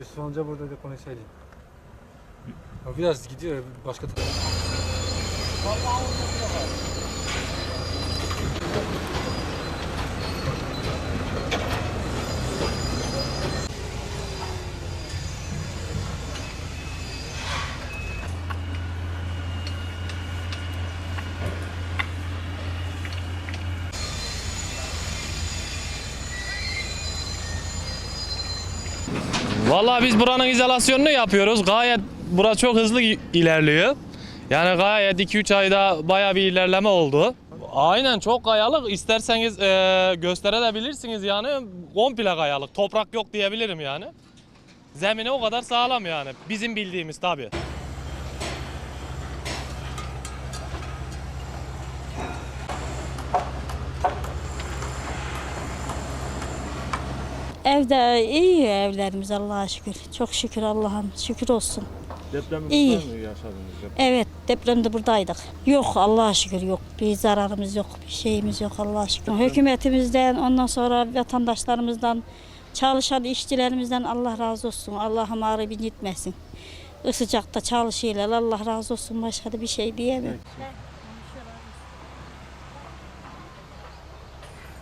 Yusuf amca buradaydı konuşsaydı. O biraz gidiyor başka tarafa. Vallahi biz buranın izolasyonunu yapıyoruz. Gayet bura çok hızlı ilerliyor. Yani gayet 2-3 ayda baya bir ilerleme oldu. Aynen çok kayalık. İsterseniz e, gösterebilirsiniz yani. Komple kayalık. Toprak yok diyebilirim yani. Zemini o kadar sağlam yani. Bizim bildiğimiz tabii. Evde iyi evlerimiz Allah'a şükür. Çok şükür Allah'ım. Şükür olsun. Depremi İyi. burada mı yaşadınız? Evet depremde buradaydık. Yok Allah'a şükür yok. Bir zararımız yok. Bir şeyimiz yok Allah'a şükür. Hükümetimizden ondan sonra vatandaşlarımızdan çalışan işçilerimizden Allah razı olsun. Allah'ım ağrı bir gitmesin. Isıcakta çalışıyorlar. Allah razı olsun. Başka da bir şey diyemem. Peki.